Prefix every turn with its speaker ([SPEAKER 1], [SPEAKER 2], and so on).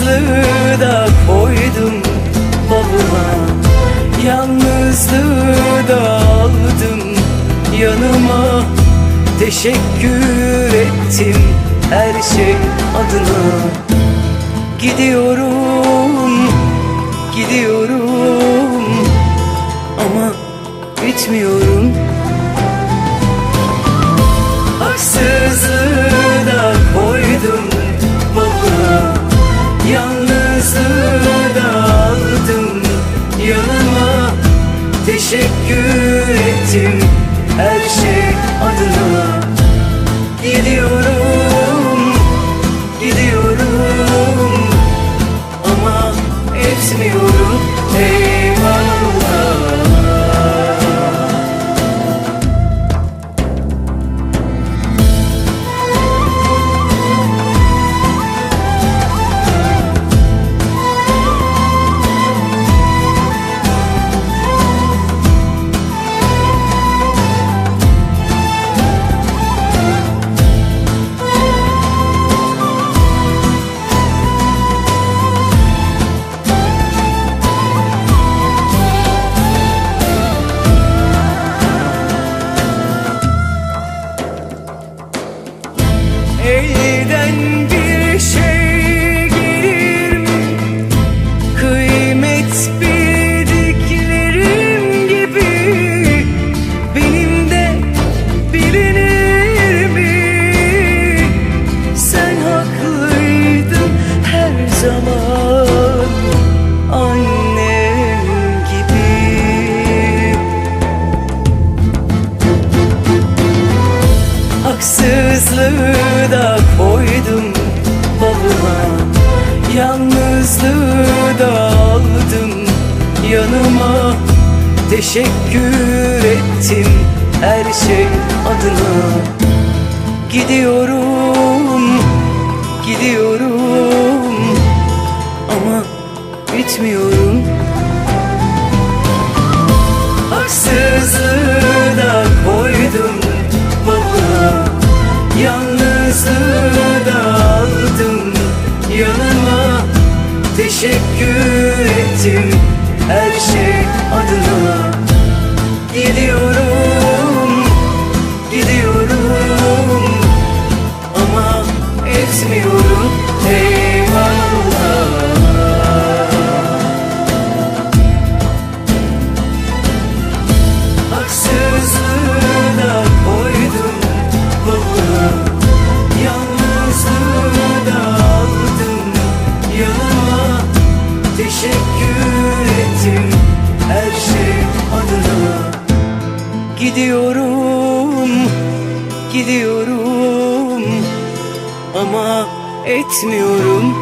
[SPEAKER 1] Haksızlığı da koydum bavula. Yalnızlığı da aldım yanıma. Teşekkür ettim her şey adına. Gidiyorum, gidiyorum Ama bitmiyorum Teşekkür ettim her şey adına. Gidiyorum, Elden bir şey Haksızlığı da koydum bavula Yalnızlığı da aldım yanıma. Teşekkür ettim her şey adına. Gidiyorum, gidiyorum Ama bitmiyorum. Haksızlığı Yalnızlığı da aldım yanıma. Teşekkür ettim her şey adına. Gidiyorum, gidiyorum. Ama etmiyorum. Eyvallah gidiyorum. Ama etmiyorum